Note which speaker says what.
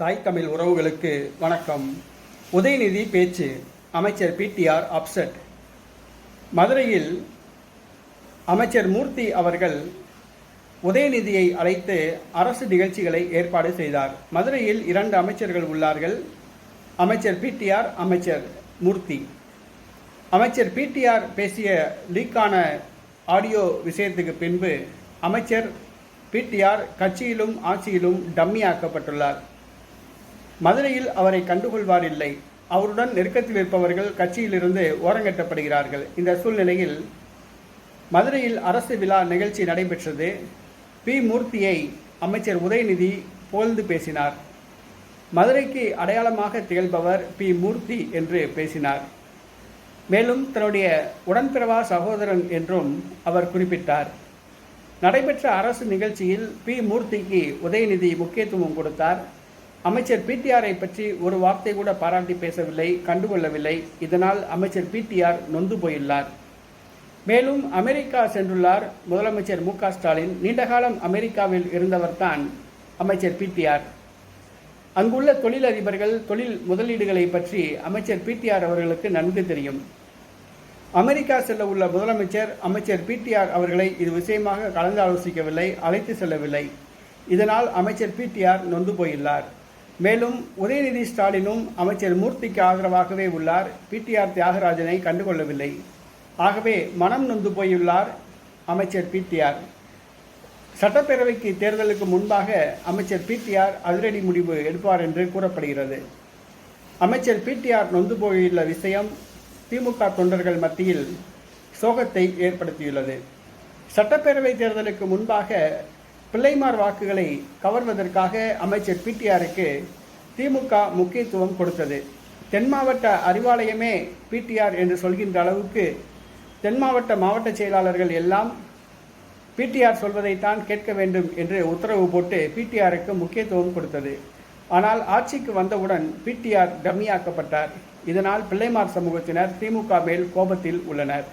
Speaker 1: தாய் தமிழ் உறவுகளுக்கு வணக்கம். உதயநிதி பேச்சு அமைச்சர் பிடிஆர் அப்செட். மதுரையில் அமைச்சர் மூர்த்தி அவர்கள் உதயநிதியை அழைத்து அரசு நிகழ்ச்சிகளை ஏற்பாடு செய்தார். மதுரையில் இரண்டு அமைச்சர்கள் உள்ளார்கள். அமைச்சர் பிடிஆர் அமைச்சர் மூர்த்தி. அமைச்சர் பிடிஆர் பேசிய லீக்கான ஆடியோ விஷயத்துக்கு பின்பு அமைச்சர் பிடிஆர் கட்சியிலும் ஆட்சியிலும் டம்மியாக்கப்பட்டுள்ளார். மதுரையில் அவரை கண்டுகொள்வார் இல்லை அவருடன் நெருக்கத்தில் இருப்பவர்கள் கட்சியிலிருந்து ஓரங்கட்டப்படுகிறார்கள். இந்த சூழ்நிலையில் மதுரையில் அரசு விழா நிகழ்ச்சி நடைபெற்றது. பி. மூர்த்தியை அமைச்சர் உதயநிதி புகழ்ந்து பேசினார். மதுரைக்கு அடையாளமாக திகழ்பவர் பி. மூர்த்தி என்று பேசினார். மேலும் தன்னுடைய உடன்பிறவா சகோதரன் என்றும் அவர் குறிப்பிட்டார். நடைபெற்ற அரசு நிகழ்ச்சியில் பி. மூர்த்திக்கு உதயநிதி முக்கியத்துவம் கொடுத்தார். அமைச்சர் பிடிஆரை பற்றி ஒரு வார்த்தை கூட பாராட்டி பேசவில்லை கண்டுகொள்ளவில்லை. இதனால் அமைச்சர் பிடிஆர் நொந்து போயுள்ளார். மேலும் அமெரிக்கா சென்றுள்ளார் முதலமைச்சர் மு ஸ்டாலின். நீண்டகாலம் அமெரிக்காவில் இருந்தவர்தான் அமைச்சர் பிடிஆர் அங்குள்ள தொழிலதிபர்கள் தொழில் முதலீடுகளை பற்றி அமைச்சர் பிடிஆர் அவர்களுக்கு நன்கு தெரியும். அமெரிக்கா செல்ல உள்ள முதலமைச்சர் அமைச்சர் பிடிஆர் அவர்களை இது விஷயமாக கலந்து ஆலோசிக்கவில்லை அழைத்து செல்லவில்லை. இதனால் அமைச்சர் பிடிஆர் நொந்து போயுள்ளார். மேலும் உதயநிதி ஸ்டாலினும் அமைச்சர் மூர்த்திக்கு ஆதரவாகவே உள்ளார். பிடிஆர் தியாகராஜனை கண்டுகொள்ளவில்லை. ஆகவே மனம் நொந்து போயுள்ளார் அமைச்சர் பிடிஆர் சட்டப்பேரவைக்கு தேர்தலுக்கு முன்பாக அமைச்சர் பிடிஆர் அதிரடி முடிவு எடுப்பார் என்று கூறப்படுகிறது. அமைச்சர் பிடிஆர் நொந்து போயுள்ள விஷயம் திமுக தொண்டர்கள் மத்தியில் சோகத்தை ஏற்படுத்தியுள்ளது. சட்டப்பேரவை தேர்தலுக்கு முன்பாக பிள்ளைமார் வாக்குகளை கவர்வதற்காக அமைச்சர் பிடிஆருக்கு திமுக முக்கியத்துவம் கொடுத்தது. தென் மாவட்ட அறிவாலயமே பிடிஆர் என்று சொல்கின்ற அளவுக்கு தென் மாவட்ட மாவட்ட செயலாளர்கள் எல்லாம் பிடிஆர் சொல்வதைத்தான் கேட்க வேண்டும் என்று உத்தரவு போட்டு பிடிஆருக்கு முக்கியத்துவம் கொடுத்தது. ஆனால் ஆட்சிக்கு வந்தவுடன் பிடிஆர் டம்மியாக்கப்பட்டார் இதனால் பிள்ளைமார் சமூகத்தினர் திமுக மேல் கோபத்தில் உள்ளனர்.